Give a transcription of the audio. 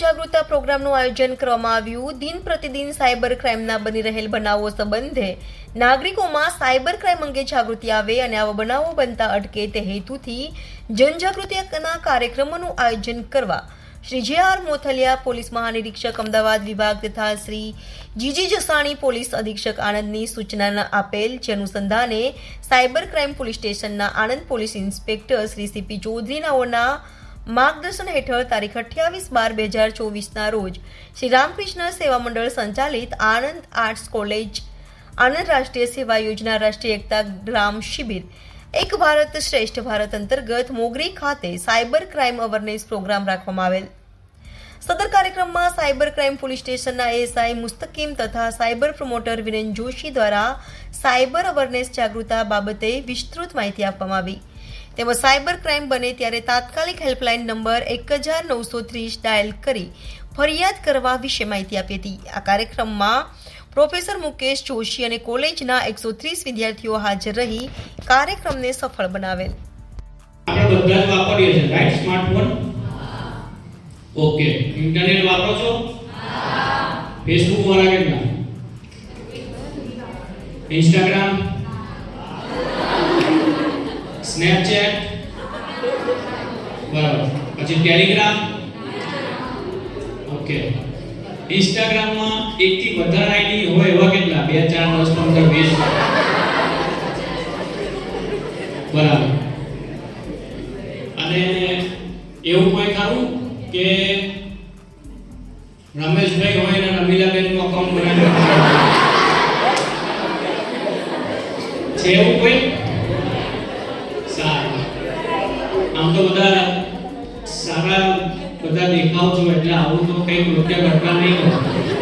જાગૃતતા પ્રોગ્રામનું આયોજન કરવામાં આવ્યું. દિન પ્રતિદિન સાયબર ક્રાઇમના બની રહેલ બનાવો સંબંધે નાગરિકોમાં સાયબર ક્રાઇમ અંગે જાગૃતિ આવે અને આવા બનાવો બનતા અટકે તે હેતુથી જનજાગૃતિના કાર્યક્રમોનું આયોજન કરવા Shri J R Mothaliya, police મહાનિરીક્ષક Ahmedabad વિભાગ તથા શ્રી જીજી જસાણી પોલીસ અધિક્ષક આણંદની સૂચના આપેલ જે અનુસંધાને સાયબર ક્રાઇમ પોલીસ સ્ટેશનના Anand police inspector Shri CP ચૌધરીનાઓના માર્ગદર્શન હેઠળ તારીખ અઠ્યાવીસ બાર બે હજાર ચોવીસના રોજ શ્રી રામકૃષ્ણ સેવા મંડળ સંચાલિત આણંદ આર્ટ્સ કોલેજ આણંદ રાષ્ટ્રીય સેવા યોજના રાષ્ટ્રીય એકતા ગ્રામ શિબિર, એક ભારત શ્રેષ્ઠ ભારત અંતર્ગત મોગરી ખાતે સાયબર ક્રાઇમ અવેરનેસ પ્રોગ્રામ રાખવામાં આવેલ. સદર કાર્યક્રમમાં સાયબર ક્રાઇમ પોલીસ સ્ટેશનના એએસઆઈ મુસ્તકીમ તથા સાયબર પ્રમોટર વિરેન જોશી દ્વારા સાયબર અવેરનેસ જાગૃતતા બાબતે વિસ્તૃત માહિતી આપવામાં આવી. તેમજ સાયબર ક્રાઇમ બને ત્યારે તાત્કાલિક હેલ્પલાઇન નંબર એક હજાર નવસો ત્રીસ ડાયલ કરી ફરિયાદ કરવા વિશે માહિતી આપી હતી. આ કાર્યક્રમમાં પ્રોફેસર મુકેશ જોશી અને કોલેજના એકસો ત્રીસ વિદ્યાર્થીઓ હાજર રહી કાર્યક્રમને સફળ બનાવેલ. આપણે બધા જ વાપરીએ છીએ રાઈટ સ્માર્ટફોન ઓકે ઇન્ટરનેટ વાપરો છો? ફેસબુક વાળા કેટલા? ઇન્સ્ટાગ્રામ સ્નેપચેટ બરાબર પછી ટેલિગ્રામ ઓકે ઇન્સ્ટાગ્રામમાં એકથી વધારે આઈડી હોય એવા કેટલા? બે, ચાર, દસ, પંદર, વીસ? બરાબર. અને એવું કોઈ ખરું કે રમેશભાઈ હોય ને રમીલાબેનનું અકાઉન્ટ બનાવી છે એવું કોઈ સારું આમ તો બધા સારા બધા દેખાવ છો એટલે આવું તો કંઈક નૃત્ય કરતા નહીં હોય